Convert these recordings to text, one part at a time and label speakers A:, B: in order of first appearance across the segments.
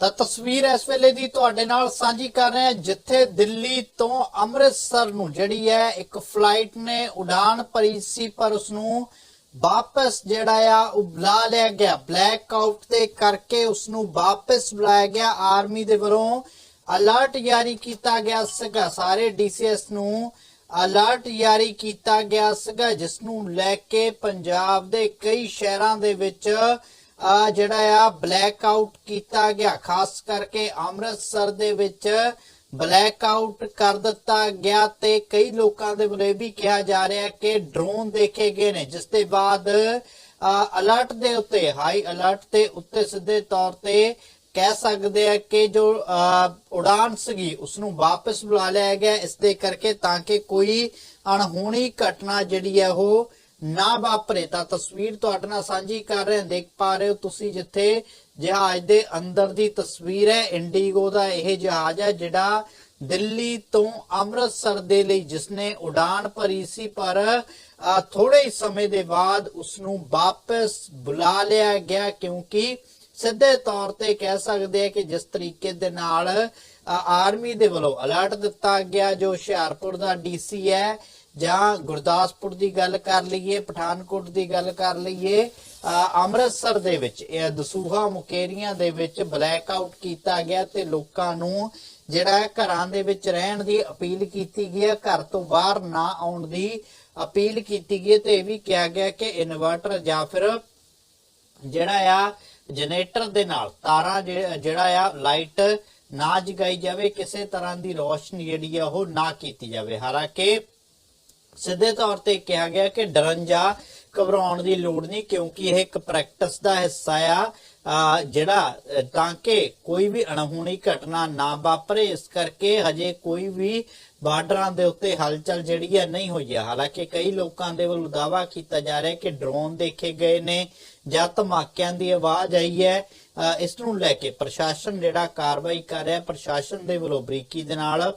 A: ਤਾਂ ਤਸਵੀਰ ਇਸ ਵੇਲੇ ਦੀ ਤੁਹਾਡੇ ਨਾਲ ਸਾਂਝੀ ਕਰ ਰਹੇ ਹਾਂ, ਜਿੱਥੇ ਦਿੱਲੀ ਤੋਂ ਅੰਮ੍ਰਿਤਸਰ ਨੂੰ ਜਿਹੜੀ ਹੈ, ਇੱਕ ਫਲਾਈਟ ਨੇ ਉਡਾਨ ਭਰੀ ਸੀ, ਪਰ ਉਸ ਨੂੰ ਵਾਪਸ ਜਿਹੜਾ ਆ, ਉਹ ਬੁਲਾ ਲਿਆ ਗਿਆ। ਬਲੈਕ ਆਊਟ ਦੇ ਕਰਕੇ ਉਸ ਨੂੰ ਵਾਪਸ ਬੁਲਾਇਆ ਗਿਆ। ਆਰਮੀ ਦੇ ਵੱਲੋਂ ਅਲਰਟ ਜਾਰੀ ਕੀਤਾ ਗਿਆ ਸੀਗਾ। ਸਾਰੇ ਡੀਸੀਐਸ ਨੂੰ ਅਲਰਟ ਜਾਰੀ ਕੀਤਾ ਗਿਆ ਸੀਗਾ ਜਿਸ ਨੂੰ ਲੈ ਕੇ ਪੰਜਾਬ ਦੇ ਕਈ ਸ਼ਹਿਰਾਂ ਦੇ ਵਿੱਚ ਜਿਹੜਾ ਆ ਬਲੈਕ ਆਊਟ ਕੀਤਾ ਗਿਆ। ਖਾਸ ਕਰਕੇ ਅੰਮ੍ਰਿਤਸਰ ਦੇ ਵਿੱਚ ਬਲੈਕ ਆਊਟ ਕਰ ਦਿੱਤਾ ਗਿਆ ਤੇ ਕਈ ਲੋਕਾਂ ਦੇ ਵੱਲੋਂ ਵੀ ਕਿਹਾ ਜਾ ਰਿਹਾ ਕਿ ਡਰੋਨ ਦੇਖੇ ਗਏ ਨੇ, ਜਿਸ ਦੇ ਬਾਅਦ ਅਲਰਟ ਦੇ ਉੱਤੇ ਹਾਈ ਅਲਰਟ ਤੇ ਉੱਤੇ ਸਿੱਧੇ ਤੌਰ ਤੇ ਕਹਿ ਸਕਦੇ ਆ ਕਿ ਜੋ ਉਡਾਨ ਸੀਗੀ ਉਸ ਨੂੰ ਵਾਪਸ ਬੁਲਾ ਲਿਆ ਗਿਆ। ਇਸ ਦੇ ਕਰਕੇ ਤਾਂ ਕਿ ਕੋਈ ਅਣਹੋਣੀ ਘਟਨਾ ਜਿਹੜੀ ਹੈ ਉਹ ਨਾ ਵਾਪਰੇ ਤਾਂ ਤਸਵੀਰ ਤੁਹਾਡੇ ਨਾਲ ਸਾਂਝੀ ਕਰ ਰਹੇ ਹਾਂ। ਦੇਖ ਪਾ ਰਹੇ ਹੋ ਤੁਸੀਂ ਜਿੱਥੇ ਜਹਾਜ਼ ਦੇ ਅੰਦਰ ਦੀ ਤਸਵੀਰ ਹੈ। ਇੰਡੀਗੋ ਦਾ ਇਹ ਜਹਾਜ਼ ਹੈ ਜਿਹੜਾ ਦਿੱਲੀ ਤੋਂ ਅੰਮ੍ਰਿਤਸਰ ਦੇ ਲਈ ਜਿਸਨੇ ਉਡਾਨ ਭਰੀ ਸੀ, ਪਰ ਥੋੜੇ ਹੀ ਸਮੇਂ ਦੇ ਬਾਅਦ ਉਸ ਨੂੰ ਵਾਪਸ ਬੁਲਾ ਲਿਆ ਗਿਆ ਕਿਉਂਕਿ ਸਿੱਧੇ ਤੌਰ ਤੇ ਕਹਿ ਸਕਦੇ ਆ ਕਿ ਜਿਸ ਤਰੀਕੇ ਦੇ ਨਾਲ ਆਰਮੀ ਦੇ ਵੱਲੋਂ ਅਲਰਟ ਦਿੱਤਾ ਗਿਆ, ਜੋ ਹੁਸ਼ਿਆਰਪੁਰ ਦਾ ਡੀਸੀ ਹੈ ਜਾਂ ਗੁਰਦਾਸਪੁਰ ਦੀ ਗੱਲ ਕਰ ਲਈਏ, ਪਠਾਨਕੋਟ ਦੀ ਗੱਲ ਕਰ ਲਈਏ ਅੰਮ੍ਰਿਤਸਰ ਦੇ ਵਿੱਚ, ਇਹ ਦਸੂਹਾ ਮੁਕੇਰੀਆਂ ਦੇ ਵਿੱਚ ਬਲੈਕ ਆਊਟ ਕੀਤਾ ਗਿਆ ਤੇ ਲੋਕਾਂ ਨੂੰ ਜਿਹੜਾ ਘਰਾਂ ਦੇ ਵਿੱਚ ਰਹਿਣ ਦੀ ਅਪੀਲ ਕੀਤੀ ਗਈ ਹੈ। ਘਰ ਤੋਂ ਬਾਹਰ ਨਾ ਆਉਣ ਦੀ ਅਪੀਲ ਕੀਤੀ ਗਈ ਤੇ ਇਹ ਵੀ ਕਿਹਾ ਗਿਆ ਕਿ ਇਨਵਰਟਰ ਜਾਂ ਫਿਰ ਜਿਹੜਾ ਆ ਜਨਰੇਟਰ ਦੇ ਨਾਲ ਤਾਰਾਂ ਜਿਹ- ਜਿਹੜਾ ਆ ਲਾਈਟ ਨਾ ਜਗਾਈ ਜਾਵੇ, ਕਿਸੇ ਤਰ੍ਹਾਂ ਦੀ ਰੋਸ਼ਨੀ ਜਿਹੜੀ ਆ ਉਹ ਨਾ ਕੀਤੀ ਜਾਵੇ। ਹਾਲਾਂਕਿ ਸਿੱਧੇ ਤੌਰ ਤੇ ਕਿਹਾ ਗਿਆ ਕਿ ਡਰਨ ਜਾਂ ਘਬਰਾਉਣ ਦੀ ਲੋੜ ਨਹੀਂ, ਕਿਉਂਕਿ ਇਹ ਇੱਕ ਪ੍ਰੈਕਟਿਸ ਦਾ ਹਿੱਸਾ ਆ। ਅਹ ਜਿਹੜਾ ਤਾਂ ਕਿ ਕੋਈ ਵੀ ਅਣਹੋਣੀ ਘਟਨਾ ਨਾ ਵਾਪਰੇ, ਇਸ ਕਰਕੇ ਹਜੇ ਕੋਈ ਵੀ ਬਾਰਡਰਾਂ ਦੇ ਉੱਤੇ ਹਲਚਲ ਜਿਹੜੀ ਹੈ ਨਹੀਂ ਹੋਈ ਹੈ ਹਾਲਾਂਕਿ ਕਈ ਲੋਕਾਂ ਦੇ ਵੱਲੋਂ ਦਾਵਾ ਕੀਤਾ ਜਾ ਰਿਹਾ ਹੈ ਕਿ ਡਰੋਨ ਦੇਖੇ ਗਏ ਨੇ, ਜਾਂ ਧਮਾਕਿਆਂ ਦੀ ਆਵਾਜ਼ ਆਈ ਹੈ। ਅਹ ਇਸ ਨੂੰ ਲੈ ਕੇ ਪ੍ਰਸ਼ਾਸਨ ਜਿਹੜਾ ਕਾਰਵਾਈ ਕਰ ਰਿਹਾ, ਪ੍ਰਸ਼ਾਸਨ ਦੇ ਵੱਲੋਂ ਬਰੀਕੀ ਦੇ ਨਾਲ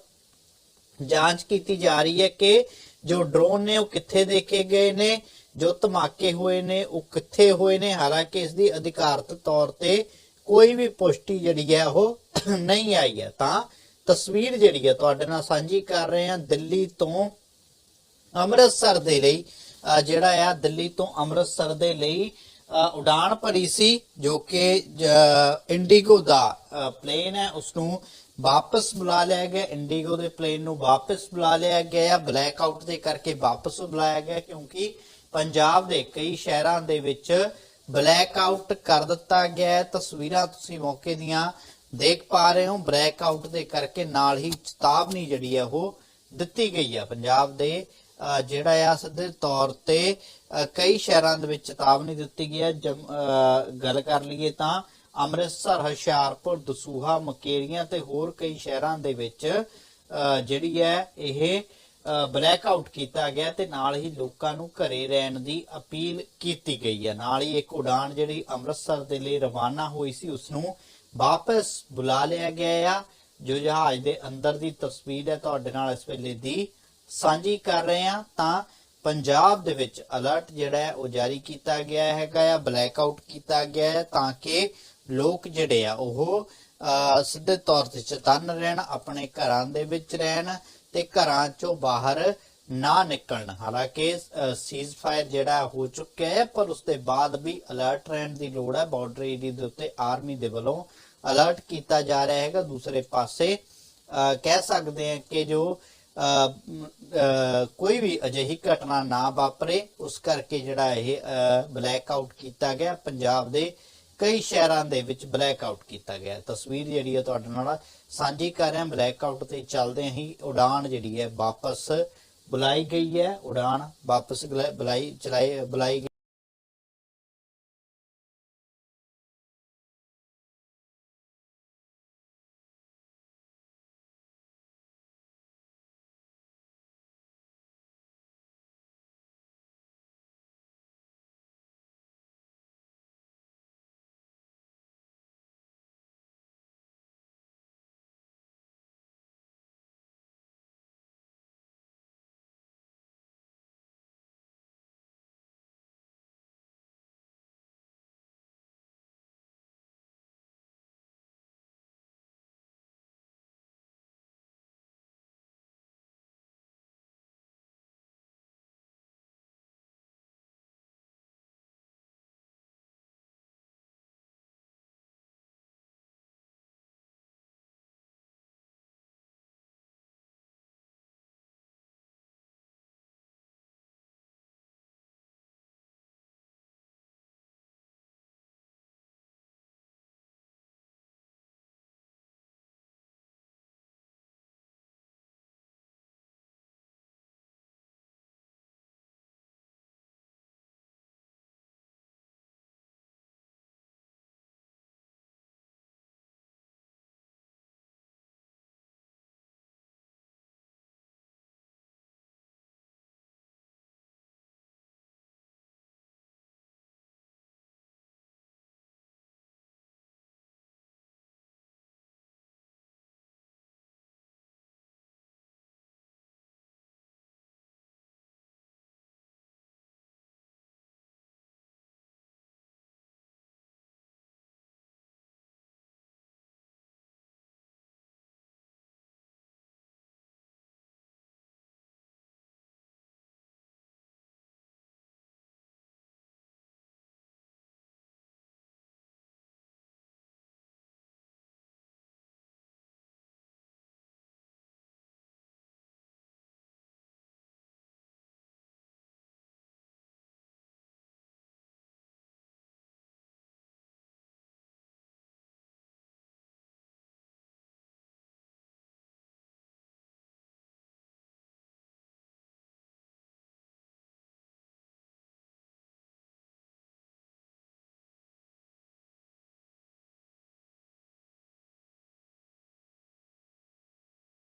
A: ਜਾਂਚ ਕੀਤੀ ਜਾ ਰਹੀ ਹੈ ਕਿ ਜੋ ਡਰੋਨ ਨੇ, ਉਹ ਕਿੱਥੇ ਦੇਖੇ ਗਏ ਨੇ, ਜੋ ਧਮਾਕੇ ਹੋਏ ਨੇ, ਉਹ ਕਿੱਥੇ ਹੋਏ ਨੇ, ਹਾਲਾਂਕਿ ਇਸ ਦੀ ਅਧਿਕਾਰਤ ਤੌਰ ਤੇ ਕੋਈ ਵੀ ਪੁਸ਼ਟੀ ਜਿਹੜੀ ਹੈ, ਉਹ ਨਹੀਂ ਆਈ ਹੈ। ਤਾਂ ਤਸਵੀਰ ਜਿਹੜੀ ਹੈ, ਤੁਹਾਡੇ ਨਾਲ ਸਾਂਝੀ ਕਰ ਰਹੇ ਹਾਂ ਦਿੱਲੀ ਤੋਂ ਅੰਮ੍ਰਿਤਸਰ ਦੇ ਲਈ। ਅਹ ਜਿਹੜਾ ਆ ਦਿੱਲੀ ਤੋਂ ਅੰਮ੍ਰਿਤਸਰ ਦੇ ਲਈ ਉਡਾਨ ਭਰੀ ਸੀ, ਜੋ ਕਿ ਇੰਡੀਗੋ ਦਾ ਪਲੇਨ ਹੈ ਉਸ ਨੂੰ ਵਾਪਸ ਬੁਲਾ ਲਿਆ ਗਿਆ, ਇੰਡੀਗੋ ਦੇ ਪਲੇਨ ਨੂੰ ਵਾਪਸ ਬੁਲਾ ਲਿਆ ਗਿਆ, ਬਲੈਕ ਆਊਟ ਦੇ ਕਰਕੇ ਵਾਪਸ ਬੁਲਾਇਆ ਗਿਆ, ਕਿਉਂਕਿ ਪੰਜਾਬ ਦੇ ਕਈ ਸ਼ਹਿਰਾਂ ਦੇ ਵਿੱਚ ਬਲੈਕ ਆਊਟ ਕਰ ਦਿੱਤਾ ਗਿਆ ਤਸਵੀਰਾਂ ਤੁਸੀਂ ਮੌਕੇ ਦੀਆਂ ਦੇਖ ਪਾ ਰਹੇ ਹੋ। ਬਲੈਕ ਆਊਟ ਦੇ ਕਰਕੇ ਨਾਲ ਹੀ ਚੇਤਾਵਨੀ ਜਿਹੜੀ ਹੈ ਉਹ ਦਿੱਤੀ ਗਈ ਹੈ। ਪੰਜਾਬ ਦੇ ਅਹ ਜਿਹੜਾ ਆ ਸਿੱਧੇ ਤੌਰ ਤੇ ਕਈ ਸ਼ਹਿਰਾਂ ਦੇ ਵਿੱਚ ਚੇਤਾਵਨੀ ਦਿੱਤੀ ਗਈ ਹੈ। ਜਮ- ਅਹ ਗੱਲ ਕਰ ਲਈਏ ਤਾਂ ਅੰਮ੍ਰਿਤਸਰ, ਹੁਸ਼ਿਆਰਪੁਰ, ਦਸੂਹਾ, ਮਕੇਰੀਆਂ ਤੇ ਹੋਰ ਕਈ ਸ਼ਹਿਰਾਂ ਦੇ ਵਿੱਚ, ਅਹ, ਜਿਹੜੀ ਹੈ ਇਹ ਬਲੈਕ ਆਊਟ ਕੀਤਾ ਗਿਆ ਤੇ ਨਾਲ ਹੀ ਲੋਕਾਂ ਨੂੰ ਘਰੇ ਰਹਿਣ ਦੀ ਅਪੀਲ ਕੀਤੀ ਗਈ ਹੈ। ਨਾਲ ਹੀ ਇੱਕ ਉਡਾਨ ਜਿਹੜੀ ਅੰਮ੍ਰਿਤਸਰ ਦੇ ਲਈ ਰਵਾਨਾ ਹੋਈ ਸੀ, ਉਸ ਨੂੰ ਵਾਪਸ ਬੁਲਾ ਲਿਆ ਗਿਆ ਆ। ਜੋ ਜਹਾਜ਼ ਦੇ ਅੰਦਰ ਦੀ ਤਸਵੀਰ ਹੈ, ਤੁਹਾਡੇ ਨਾਲ ਇਸ ਵੇਲੇ ਦੀ ਸਾਂਝੀ ਕਰ ਰਹੇ ਹਾਂ। ਤਾਂ ਪੰਜਾਬ ਦੇ ਵਿੱਚ ਅਲਰਟ ਜਿਹੜਾ ਹੈ, ਉਹ ਜਾਰੀ ਕੀਤਾ ਗਿਆ ਹੈਗਾ ਆ ਬਲੈਕ ਆਊਟ ਕੀਤਾ ਗਿਆ ਹੈ, ਤਾਂ ਕਿ ਲੋਕ ਜਿਹੜੇ ਆ, ਉਹ ਸਿੱਧੇ ਤੌਰ ਤੇ ਚਤਨ ਰਹਿਣ, ਆਪਣੇ ਘਰਾਂ ਦੇ ਵਿੱਚ ਰਹਿਣ ਤੇ ਘਰਾਂ ਚੋਂ ਬਾਹਰ ਨਾ ਨਿਕਲਣ। ਹਾਲਾਂਕਿ ਸੀਜ਼ ਫਾਇਰ ਜਿਹੜਾ ਹੋ ਚੁੱਕਿਆ ਹੈ, ਪਰ ਉਸ ਦੇ ਬਾਅਦ ਵੀ ਅਲਰਟ ਰਹਿਣ ਦੀ ਲੋੜ ਹੈ। ਬਾਰਡਰ ਏਰੀਆ ਦੇ ਉੱਤੇ ਆਰਮੀ ਦੇ ਵੱਲੋਂ ਅਲਰਟ ਕੀਤਾ ਜਾ ਰਿਹਾ ਹੈਗਾ। ਦੂਸਰੇ ਪਾਸੇ ਕਹਿ ਸਕਦੇ ਹਾਂ ਕਿ ਜੋ ਕੋਈ ਵੀ ਅਜਿਹੀ ਘਟਨਾ ਨਾ ਵਾਪਰੇ, ਉਸ ਕਰਕੇ ਜਿਹੜਾ ਇਹ ਬਲੈਕ ਆਊਟ ਕੀਤਾ ਗਿਆ। ਪੰਜਾਬ ਦੇ ਕਈ ਸ਼ਹਿਰਾਂ ਦੇ ਵਿੱਚ ਬਲੈਕ ਆਊਟ ਕੀਤਾ ਗਿਆ ਤਸਵੀਰ ਜਿਹੜੀ ਹੈ ਤੁਹਾਡੇ ਨਾਲ ਸਾਂਝੀ ਕਰ ਰਹੇ ਬਲੈਕ ਆਊਟ ਤੇ ਚੱਲਦੇ ਹੀ ਉਡਾਨ ਜਿਹੜੀ ਹੈ ਵਾਪਸ ਬੁਲਾਈ ਗਈ ਹੈ। ਉਡਾਨ ਵਾਪਸ ਬੁਲਾਈ ਚਲਾਈ ਬੁਲਾਈ ਗਈ